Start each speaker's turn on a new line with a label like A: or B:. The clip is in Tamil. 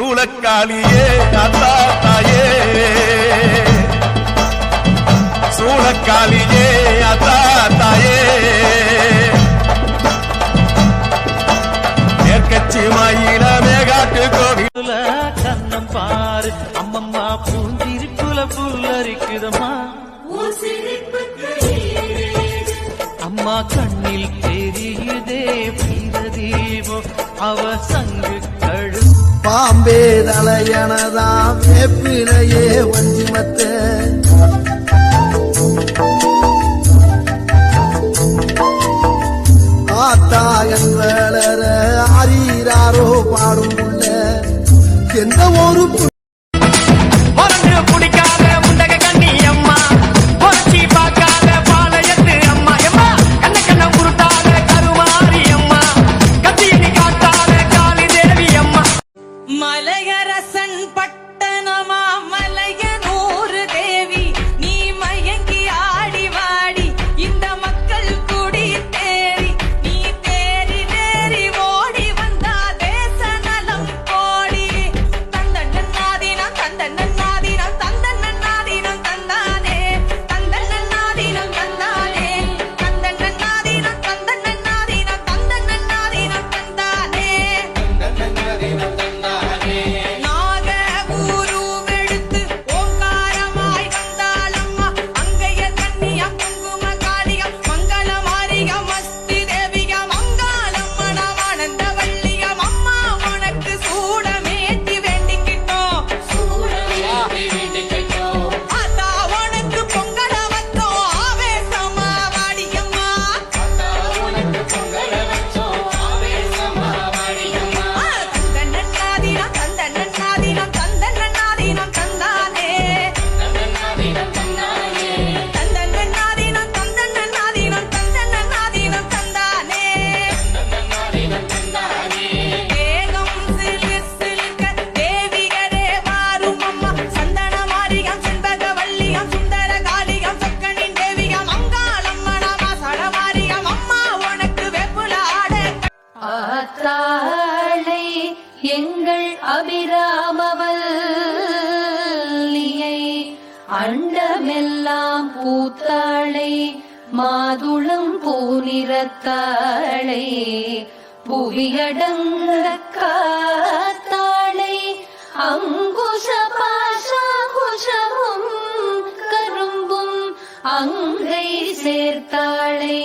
A: சூளக்காளியே தாத்தா தாயே சூளக்காளியே அத்தா தாயே மேற்கட்சி மாயில மேகாட்டு கோவில
B: கண்ணம் பாரு அம்மம்மா பூந்திருக்குல புல்லரிக்குதம்மா அம்மா கண்ணில் தெரியுதே தீபம் அவ சங்கு
C: பாம்பே தலையனதா வேப்பிலையே வஞ்சிமத்த ஆத்தா என் வளர பாடும் உள்ள எந்த ஒரு
D: ராமவல்லியை அண்டமெல்லாம் பூத்தாளை மாதுளம் பூநிறத்தாளை புவியடங்க காத்தாளை அங்குஷ பாஷாகுஷமும் கரும்பும் அங்கை சேர்த்தாளை